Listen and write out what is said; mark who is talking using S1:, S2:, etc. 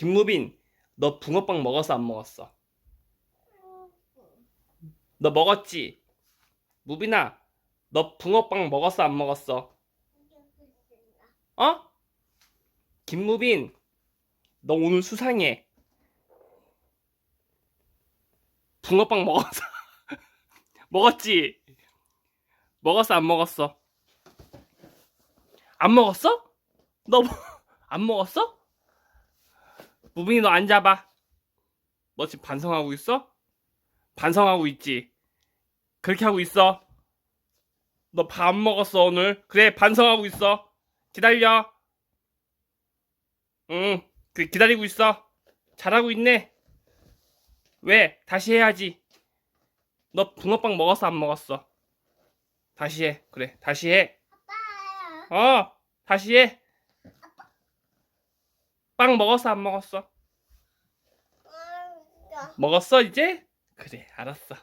S1: 김무빈, 너 붕어빵 먹었어 안 먹었어? 너 먹었지? 무빈아, 너 붕어빵 먹었어 안 먹었어? 어? 김무빈, 너 오늘 수상해. 붕어빵 먹었어? 먹었지? 먹었어 안 먹었어? 안 먹었어? 너 안 먹었어? 무빈이 너 앉아봐. 너 지금 반성하고 있어? 반성하고 있지? 그렇게 하고 있어? 너 밥 안 먹었어 오늘? 그래 반성하고 있어. 기다려. 응, 그 기다리고 있어. 잘하고 있네. 왜? 다시 해야지. 너 붕어빵 먹었어 안 먹었어? 다시 해. 그래 다시 해. 어, 다시 해. 빵 먹었어 안 먹었어? 먹었어 이제? 그래 알았어.